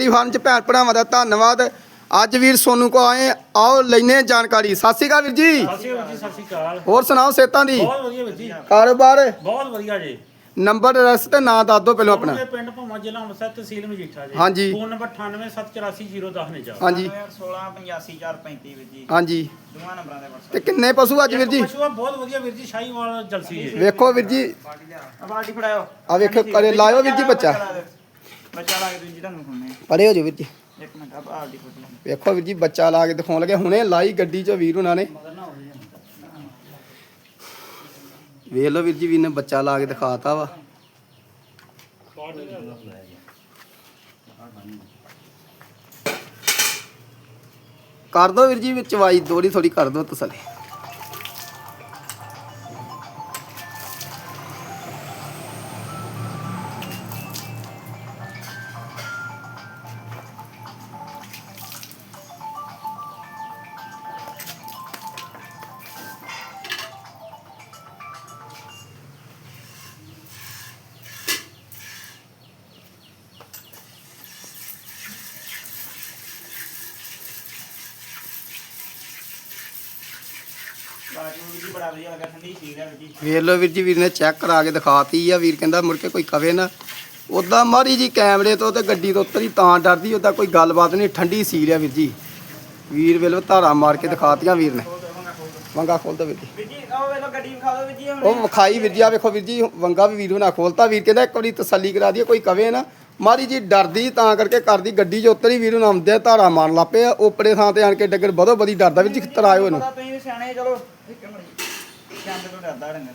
ਬੱਕਰੀ ਫਾਰਮ ਚ ਭੈਣ ਭਰਾਵਾਂ ਦਾ ਧੰਨਵਾਦ। ਅੱਜ ਵੀਰ ਸੋਨੂ ਕੋ ਆਏ ਆਓ ਲੈਨੇ ਜਾਣਕਾਰੀ। ਸਤਿ ਸ਼੍ਰੀ ਅਕਾਲ ਵੀਰ ਜੀ। ਸਤਿ ਸ਼੍ਰੀ ਅਕਾਲ ਜੀ ਸਤਿ ਸ਼੍ਰੀ ਅਕਾਲ। ਹੋਰ ਸੁਣਾਓ ਸੇਤਾਂ ਦੀ? ਬਹੁਤ ਵਧੀਆ ਵੀਰ ਜੀ। ਕਾਰੋਬਾਰ? ਬਹੁਤ ਵਧੀਆ ਜੀ। ਨੰਬਰ ਐਡਰੈਸ ਤੇ ਨਾਂ ਦੱਸ ਦਿਓ ਪਹਿਲਾਂ ਆਪਣਾ। ਪਿੰਡ ਭੂਮਾ ਜ਼ਿਲ੍ਹਾ ਅੰਮ੍ਰਿਤਸਰ ਤਹਿਸੀਲ ਮਜੀਠਾ ਜੀ। ਹਾਂਜੀ। ਫੋਨ ਨੰਬਰ 98748010 ਨੇ ਜਾ ਹਾਂਜੀ। 16 85 435 ਵੀਰ ਜੀ। ਹਾਂਜੀ। ਦੋਵਾਂ ਨੰਬਰਾਂ ਦੇ WhatsApp ਤੇ ਕਿੰਨੇ ਪਸ਼ੂ ਅੱਜ ਵੀਰ ਜੀ? ਪਸ਼ੂ ਬਹੁਤ ਵਧੀਆ ਵੀਰ ਜੀ ਸ਼ਾਹੀਵਾਲ ਜਲਸੀ ਜੀ। ਵੇਖੋ ਵੀਰ ਜੀ। ਆ ਬਾਲਟੀ ਫੜਾਓ। ਆ ਵੇਖੋ ਕਰੇ ਲਾਇਓ ਵੀਰ ਜੀ ਬੱਚਾ। ਬੱਚਾ ਲਾ ਕੇ ਵੀਰ ਜੀ ਤੁਹਾਨੂੰ ਖੁੰਨੇ ਪਰੇ ਹੋ ਜੋ ਵੀਰ ਜੀ। ਇੱਕ ਮਿੰਟ ਆ ਬਾਲਟੀ ਫੜ ਲਓ ਵੇਖੋ ਵੀਰ ਜੀ ਬੱਚਾ ਲਾ ਕੇ ਦਿਖਾਉਣ ਲੱਗੇ। ਹੁਣੇ ਲਾਈ ਗੱਡੀ ਚੋਂ ਵੀਰ ਉਹਨਾਂ ਨੇ। ਵੇਖ ਲਓ ਵੀਰ ਜੀ ਵੀਰ ਨੇ ਬੱਚਾ ਲਾ ਕੇ ਦਿਖਾਤਾ ਵਾ। ਕਰ ਦੋ ਵੀਰ ਜੀ ਵਿੱਚ ਵਾਈ ਦੋੜੀ ਥੋੜੀ ਕਰ ਦੋ ਤਸੱਲੀ। ਵੇਖ ਲਓ ਵੀਰ ਜੀ ਵੀਰ ਨੇ ਚੈੱਕ ਕਰਾ ਕੇ ਦਿਖਾਤੀ ਆ ਵੀਰ ਕਹਿੰਦਾ ਮੁੜ ਕੇ ਕੋਈ ਕਵੇ ਨਾ। ਉਦਾਂ ਮਾਰੀ ਜੀ ਕੈਮਰੇ ਤੋਂ ਤੇ ਗੱਡੀ ਤੋਂ ਉੱਤਰੀ ਤਾਂ ਡਰਦੀ ਉਦਾਂ ਕੋਈ ਗੱਲਬਾਤ ਨਹੀਂ ਠੰਡੀ ਸੀ ਲਿਆ ਵੀਰ ਜੀ। ਵੀਰ ਵੇਲੋ ਧਾਰਾ ਮਾਰ ਕੇ ਦਿਖਾਤੀਆਂ ਵੀਰ ਨੇ। ਵੰਗਾ ਖੋਲਦਾ ਵੀਰ ਜੀ। ਉਹ ਵਿਖਾਈ ਵੀਰ ਜੀ ਆ ਵੇਖੋ ਵੀਰ ਜੀ ਵੰਗਾ ਵੀ ਵੀਰ ਨਾ ਖੋਲਤਾ। ਵੀਰ ਕਹਿੰਦਾ ਇੱਕ ਵਾਰੀ ਤਸੱਲੀ ਕਰਾ ਦਈਏ ਕੋਈ ਕਵੇ ਨਾ। ਮਾਰੀ ਜੀ ਡਰਦੀ ਤਾਂ ਕਰਕੇ ਕਰਦੀ ਗੱਡੀ 'ਚ ਉੱਤਰੀ ਵੀਰ ਨੂੰ ਆਉਂਦੇ ਧਾਰਾ ਮਾਰਨ ਲੱਪੇ ਆ। ਓਪਰੇ ਥਾਂ ਤੇ ਆਣ ਕੇ ਡੱਗਰ ਬਦੋ ਬਦੀ ਡਰਦਾ ਵੀਰ ਜੀ ਕਿੱਧਰ ਆਇਓ ਇਹਨੂੰ। ਸਿਆਣੇ ਚਲੋ। ਇੱਕ ਮਿੰਟ ਚੰਦ ਤੋਂ ਡਰਦਾ ਡੰਗਰ।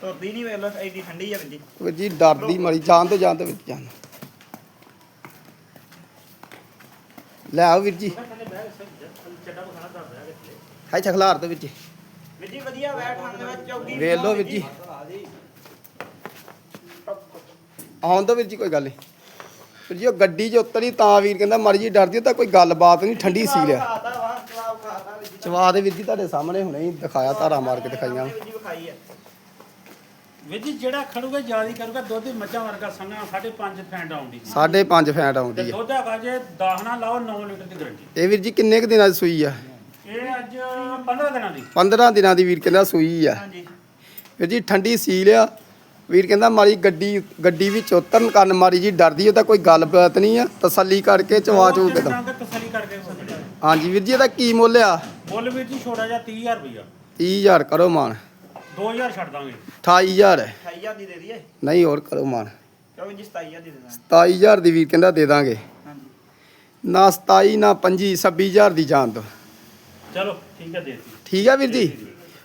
ਤੁਰਦੀ ਨਹੀਂ ਵੇਲੋ ਐਡੀ ਠੰਡੀ ਆ ਜੀ ਵੀਰ ਜੀ ਡਰਦੀ ਮਾਰੀ ਜਾਣ ਤੋਂ ਜਾਣ ਤੋਂ ਵੀਰ ਜਾਨ ਲੈ ਆਓ ਵੀਰ ਜੀ। ਹਾਈ ਚਖਲਾਰ ਤੋਂ ਵੀਰ ਜੀ ਵੀਰ ਜੀ ਵਧੀਆ ਬੈਠ ਦੇ ਵਿੱਚ ਚੌਕੀ ਵੇਖ ਲਓ ਵੀਰ ਜੀ। ਆਉਣ ਤੋਂ ਵੀਰ ਜੀ ਕੋਈ ਗੱਲ ਨਹੀਂ। ਵੀਰ ਜੀ ਉਹ ਗੱਡੀ 'ਚ ਉਤਰੀ ਤਾਂ ਵੀਰ ਕਹਿੰਦਾ ਮਾਰੀ ਜੀ ਡਰਦੀ ਤਾਂ ਕੋਈ ਗੱਲਬਾਤ ਨਹੀਂ ਠੰਡੀ ਸੀ ਲਿਆ ਖਾਤਾ ਵਾ ਜਵਾਬ ਖਾਤਾ ਵੀਰ ਜੀ ਚਵਾ ਦੇ ਵੀਰ ਜੀ ਤੁਹਾਡੇ ਸਾਹਮਣੇ ਹੁਣੇ ਹੀ ਦਿਖਾਇਆ ਧਾਰਾ ਮਾਰ ਕੇ ਦਿਖਾਈਆਂ। ਜੀ ਵਿਖਾਈ ਆ ਵੀਰ ਜੀ ਜਿਹੜਾ ਖੜੂਗਾ ਜ਼ਿਆਦਾ ਕਰੂਗਾ ਦੁੱਧ ਦੀ ਮੱਝਾਂ ਵਰਗਾ ਸੰਘਣਾ 5.5 ਫੈਂਟ ਆਉਂਦੀ ਸੀ ਸਾਢੇ ਪੰਜ ਫੈਂਟ ਤੇ ਆਉਂਦੀ ਹੈ। ਦੁੱਧ ਹੈਗਾ ਜੇ 10 ਨਾ ਲਾਓ 9 ਲੀਟਰ ਦੀ ਗਰੰਟੀ ਇਹ ਵੀਰ ਜੀ ਕਿੰਨੇ ਕੁ ਦਿਨਾਂ ਦੀ ਸੂਈ ਆ? ਇਹ ਅੱਜ 15 ਦਿਨਾਂ ਦੀ। 15 ਦਿਨਾਂ ਦੀ ਵੀਰ ਕਹਿੰਦਾ ਸੂਈ ਆ। ਹਾਂਜੀ। ਵੀਰ ਜੀ ਠੰਡੀ ਸੀ ਲਿਆ ਵੀਰ ਕਹਿੰਦਾ ਮਾਰੀ ਗੱਡੀ ਗੱਡੀ ਵਿੱਚ ਉਤਰਨ ਕਾਰਨ ਮਾਰੀ ਜੀ ਡਰਦੀ ਉਹ ਤਾਂ ਕੋਈ ਗੱਲਬਾਤ ਨਹੀਂ ਆ। ਤਸੱਲੀ ਕਰਕੇ ਚਵਾ ਚੂ ਕੇ ਤਸੱਲੀ ਕਰਕੇ ਸਕਦੇ ਹਾਂਜੀ ਵੀਰ ਜੀ ਇਹਦਾ ਕੀ ਮੁੱਲ ਆ? ਮੁੱਲ ਵੀਰ ਜੀ ਛੋਟਾ ਜਿਹਾ 30000 ਰੁਪਇਆ 30000 ਕਰੋ ਮਾਨ। 2000 ਛੱਡ ਦਾਂਗੇ। 28000 ਹੈ 28000 ਦੀ ਦੇ ਦਈਏ? ਨਹੀਂ ਹੋਰ ਕਰੋ ਮਾਨ। ਚਲੋ ਜੀ 27000 ਦੀ ਦੇ ਦਾਂ 27000 ਦੀ ਵੀਰ ਕਹਿੰਦਾ ਦੇ ਦਾਂਗੇ। ਹਾਂਜੀ। ਨਾ 27 ਨਾ 25 26000 ਦੀ ਜਾਨ ਦੋ ਚਲੋ ਠੀਕ ਹੈ ਦੇ ਦਿੱਤੀ। ਠੀਕ ਆ ਵੀਰ ਜੀ?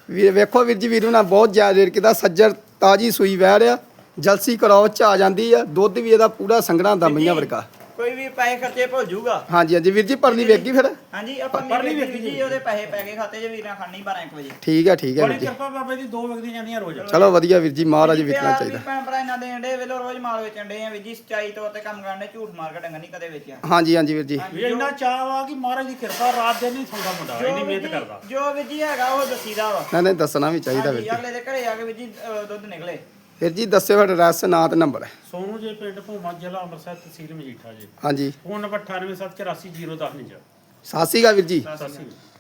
ਵੀਰ ਵੇਖੋ ਵੀਰ ਜੀ ਵੀਰ ਉਹਨਾਂ ਬਹੁਤ ਜ਼ਿਆਦਾ ਰੇਟ ਕੀਤਾ। ਸੱਜਰ ਤਾਜੀ ਸੂਈ ਵਹਿ ਰਿਆ ਜਲਸੀ ਕਰਾਓ ਚ ਆ ਜਾਂਦੀ ਆ। ਦੁੱਧ ਵੀ ਇਹਦਾ ਪੂਰਾ ਸੰਘਣਾ ਦਮੀਆਂ ਵਰਗਾ। ਕੋਈ ਵੀ ਪੈਸੇ ਖਰਚੇ ਭੁੱਲ ਜਾਊਗਾ। ਹਾਂਜੀ ਹਾਂਜੀ ਵੀਰ ਜੀ ਪਰਲੀ ਵੇਖੀ ਫਿਰ? ਹਾਂਜੀ ਆਪਾਂ ਪਰਲੀ ਨਹੀਂ ਵੇਖੀ ਜੀ। ਉਹਦੇ ਪੈਸੇ ਪੈ ਗਏ ਖਾਤੇ 'ਚ ਵੀਰਾਂ ਖਾਣੀ 12 1 ਵਜੇ। ਠੀਕ ਆ ਠੀਕ ਆ ਬੜੀ ਵੀਰ ਜੀ। ਕਿਰਪਾ ਬਾਬੇ ਦੀ ਦੋ ਵਿਕਦੀ ਜਾਂਦੀਆਂ ਰੋਜ਼। ਚਲੋ ਵਧੀਆ ਵੀਰ ਜੀ ਮਹਾਰਾਜ ਪਿਆਰ ਚਾਹੀਦਾ। ਵੀ ਭੈਣ ਭਰਾ ਇਹਨਾਂ ਦੇ ਅੰਡੇ ਵੇਲੋ ਰੋਜ਼ ਮਾਲ ਵੇਚਣ ਦੇ ਆ ਵੀ ਜੀ ਸਚਾਈ ਤੌਰ ਤੇ ਕੰਮ ਕਰਨ ਦੇ ਝੂਠ ਮਾਰ ਕੇ ਡੰਗਰ ਨਹੀਂ ਕਦੇ ਵੇਚਿਆ। ਹਾਂਜੀ ਹਾਂਜੀ ਵੀਰ ਜੀ। ਵੀ ਇੰਨਾ ਚਾਹ ਵਾ ਕਿ ਮਹਾਰਾਜ ਦੀ ਕਿਰਪਾ ਰਾਤ ਦਿਨ ਨਹੀਂ ਸੌਂਦਾ ਮੁੰਡਾ ਇੰਨੀ ਮਿਹਨਤ ਜੀ- ਕਰਦਾ। ਜੋ ਵੀ ਜੀ ਹੈਗਾ ਉਹ ਦਸੀਦਾ ਵਾ। ਨਹੀਂ ਨਹੀਂ ਦੱਸਣਾ ਵੀ ਚਾਹੀਦਾ ਵੀਰ ਹਾਂਜੀ, ਜੀ। ਅਗਲੇ ਦੇ ਘਰੇ ਆ ਕੇ ਵੀ ਜੀ ਅਹ, ਦੁੱਧ ਨਿਕਲੇ। ਵੀਰ ਜੀ ਦੱਸਿਓ ਐਡਰੈਸ ਨਾਂ ਤੇ ਨੰਬਰ ਸੋਨੂ ਜੇ ਪਿੰਡ ਭੂਮਾ ਜ਼ਿਲ੍ਹਾ ਅੰਮ੍ਰਿਤਸਰ ਤਹਿਸੀਲ ਮਜੀਠਾ ਜੀ। ਹਾਂਜੀ। ਫੋਨ ਨੰਬਰ 98748010 ਨਹੀਂ ਜਾ ਸਤਿ ਸ਼੍ਰੀ ਅਕਾਲ ਵੀਰ ਜੀ। ਸਤਿ ਸ਼੍ਰੀ ਅਕਾਲ।